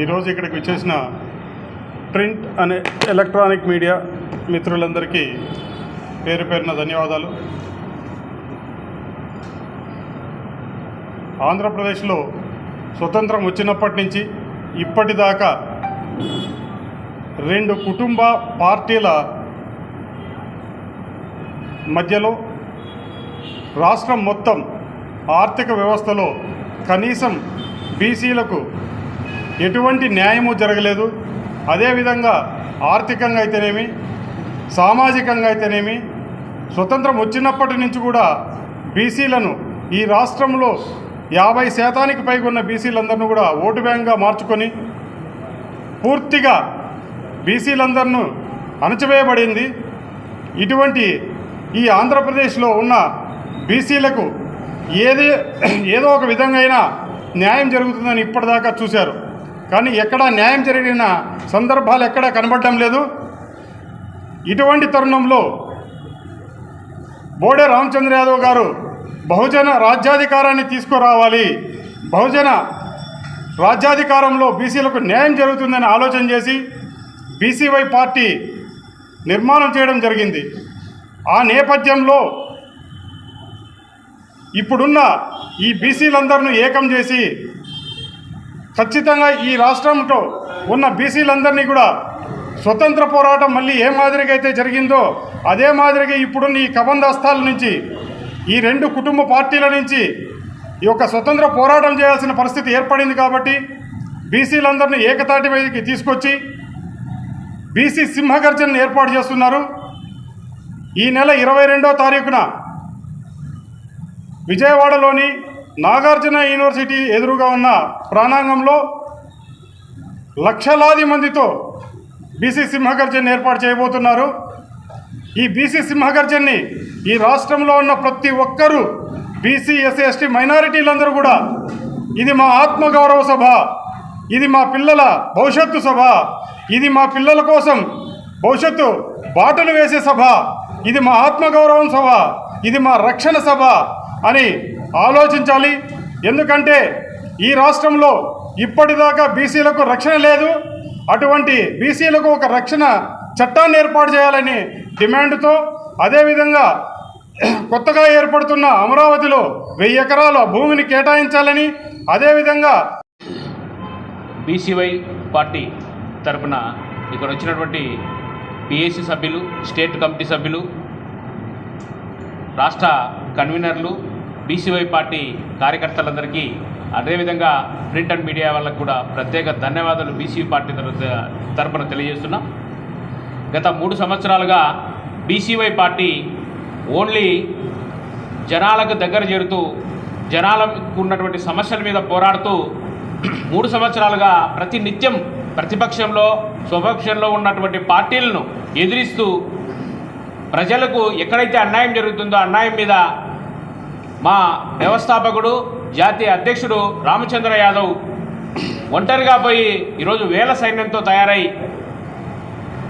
ఈరోజు ఇక్కడికి వచ్చేసిన ప్రింట్ అనే ఎలక్ట్రానిక్ మీడియా మిత్రులందరికీ పేరు పేరున ధన్యవాదాలు. ఆంధ్రప్రదేశ్లో స్వతంత్రం వచ్చినప్పటి నుంచి ఇప్పటిదాకా రెండు కుటుంబ పార్టీల మధ్యలో రాష్ట్రం మొత్తం ఆర్థిక వ్యవస్థలో కనీసం బీసీలకు ఎటువంటి న్యాయము జరగలేదు. అదేవిధంగా ఆర్థికంగా అయితేనేమి సామాజికంగా అయితేనేమి స్వతంత్రం వచ్చినప్పటి నుంచి కూడా బీసీలను ఈ రాష్ట్రంలో యాభై శాతానికి పైగా ఉన్న బీసీలందరినీ కూడా ఓటు బ్యాంక్గా మార్చుకొని పూర్తిగా బీసీలందరినూ అణచివేయబడింది. ఇటువంటి ఈ ఆంధ్రప్రదేశ్లో ఉన్న బీసీలకు ఏదే ఏదో ఒక విధంగా అయినా న్యాయం జరుగుతుందని ఇప్పటిదాకా చూశారు. కానీ ఎక్కడా న్యాయం జరిగిన సందర్భాలు ఎక్కడా కనబడడం లేదు. ఇటువంటి తరుణంలో బోడే రామచంద్ర యాదవ్ గారు బహుజన రాజ్యాధికారాన్ని తీసుకురావాలి. బహుజన రాజ్యాధికారంలో బీసీలకు న్యాయం జరుగుతుందని ఆలోచన చేసి బీసీవై పార్టీ నిర్మాణం చేయడం జరిగింది. ఆ నేపథ్యంలో ఇప్పుడున్న ఈ బీసీలందరినీ ఏకం చేసి ఖచ్చితంగా ఈ రాష్ట్రంలో ఉన్న బీసీలందరినీ కూడా స్వతంత్ర పోరాటం మళ్ళీ ఏ మాదిరిగా అయితే జరిగిందో అదే మాదిరిగా ఇప్పుడున్న ఈ కబందాస్తాల నుంచి ఈ రెండు కుటుంబ పార్టీల నుంచి ఈ యొక్క స్వతంత్ర పోరాటం చేయాల్సిన పరిస్థితి ఏర్పడింది కాబట్టి బీసీలందరినీ ఏకతాటి మీదకి తీసుకొచ్చి బీసీ సింహగర్జనను ఏర్పాటు చేస్తున్నారు. ఈ నెల ఇరవై రెండో తారీఖున విజయవాడలోని నాగార్జున యూనివర్సిటీ ఎదురుగా ఉన్న ప్రాణాంగంలో లక్షలాది మందితో బీసీ సింహగర్జన్ ఏర్పాటు చేయబోతున్నారు. ఈ బీసీ సింహగర్జన్ని ఈ రాష్ట్రంలో ఉన్న ప్రతి ఒక్కరూ బీసీ ఎస్సీ ఎస్టీ మైనారిటీలందరూ కూడా ఇది మా ఆత్మగౌరవ సభ ఇది మా పిల్లల భవిష్యత్తు సభ ఇది మా పిల్లల కోసం భవిష్యత్తు బాటలు వేసే సభ ఇది మా ఆత్మగౌరవం సభ ఇది మా రక్షణ సభ అని ఆలోచించాలి. ఎందుకంటే ఈ రాష్ట్రంలో ఇప్పటిదాకా బీసీలకు రక్షణ లేదు. అటువంటి బీసీలకు ఒక రక్షణ చట్టాన్ని ఏర్పాటు చేయాలని డిమాండ్తో అదేవిధంగా కొత్తగా ఏర్పడుతున్న అమరావతిలో వెయ్యి ఎకరాల భూమిని కేటాయించాలని అదేవిధంగా బీసీవై పార్టీ తరపున ఇక్కడ వచ్చినటువంటి పిఏసీ సభ్యులు స్టేట్ కమిటీ సభ్యులు రాష్ట్ర కన్వీనర్లు బీసీవై పార్టీ కార్యకర్తలందరికీ అదేవిధంగా ప్రింట్ అండ్ మీడియా వాళ్ళకు కూడా ప్రత్యేక ధన్యవాదాలు బీసీ పార్టీ తరఫు తరపున తెలియజేస్తున్నాం. గత మూడు సంవత్సరాలుగా బీసీవై పార్టీ ఓన్లీ జనాలకు దగ్గర చేరుతూ జనాలకు ఉన్నటువంటి సమస్యల మీద పోరాడుతూ మూడు సంవత్సరాలుగా ప్రతి నిత్యం ప్రతిపక్షంలో స్వపక్షంలో ఉన్నటువంటి పార్టీలను ఎదిరిస్తూ ప్రజలకు ఎక్కడైతే అన్యాయం జరుగుతుందో అన్యాయం మీద మా వ్యవస్థాపకుడు జాతీయ అధ్యక్షుడు రామచంద్ర యాదవ్ ఒంటరిగా పోయి ఈరోజు వేల సైన్యంతో తయారై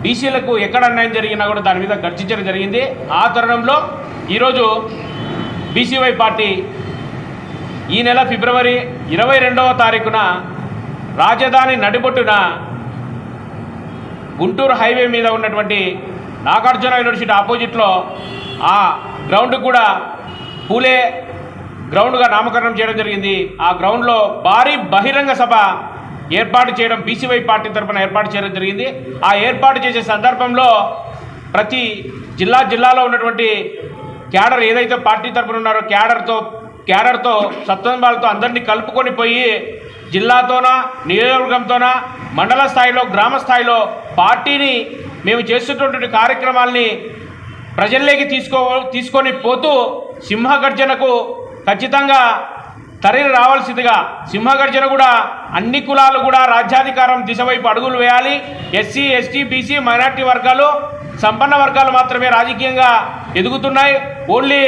బీసీలకు ఎక్కడ అన్యాయం జరిగినా కూడా దాని మీద గర్జించడం జరిగింది. ఆ తరుణంలో ఈరోజు బీసీవై పార్టీ ఈ నెల ఫిబ్రవరి ఇరవై రెండవ తారీఖున రాజధాని నడిబొట్టున గుంటూరు హైవే మీద ఉన్నటువంటి నాగార్జున యూనివర్సిటీ ఆపోజిట్లో ఆ గ్రౌండ్ కూడా పూలే గ్రౌండ్గా నామకరణం చేయడం జరిగింది. ఆ గ్రౌండ్లో భారీ బహిరంగ సభ ఏర్పాటు చేయడం బీసీవై పార్టీ తరఫున ఏర్పాటు చేయడం జరిగింది. ఆ ఏర్పాటు చేసే సందర్భంలో ప్రతి జిల్లా జిల్లాలో ఉన్నటువంటి క్యాడర్ ఏదైతే పార్టీ తరఫున ఉన్నారో క్యాడర్తో క్యాడర్తో సత్వంబాలతో అందరినీ కలుపుకొని పోయి జిల్లాతోనా నియోజకవర్గంతోనా మండల స్థాయిలో గ్రామ స్థాయిలో పార్టీని మేము చేస్తున్నటువంటి కార్యక్రమాల్ని ప్రజల్లోకి తీసుకో తీసుకొని పోతూ సింహగర్జనకు ఖచ్చితంగా తరలి రావాల్సిందిగా సింహగర్జన కూడా అన్ని కులాలు కూడా రాజ్యాధికారం దిశ వైపు అడుగులు వేయాలి. ఎస్సీ ఎస్టీ బీసీ మైనార్టీ వర్గాలు సంపన్న వర్గాలు మాత్రమే రాజకీయంగా ఎదుగుతున్నాయి. ఓన్లీ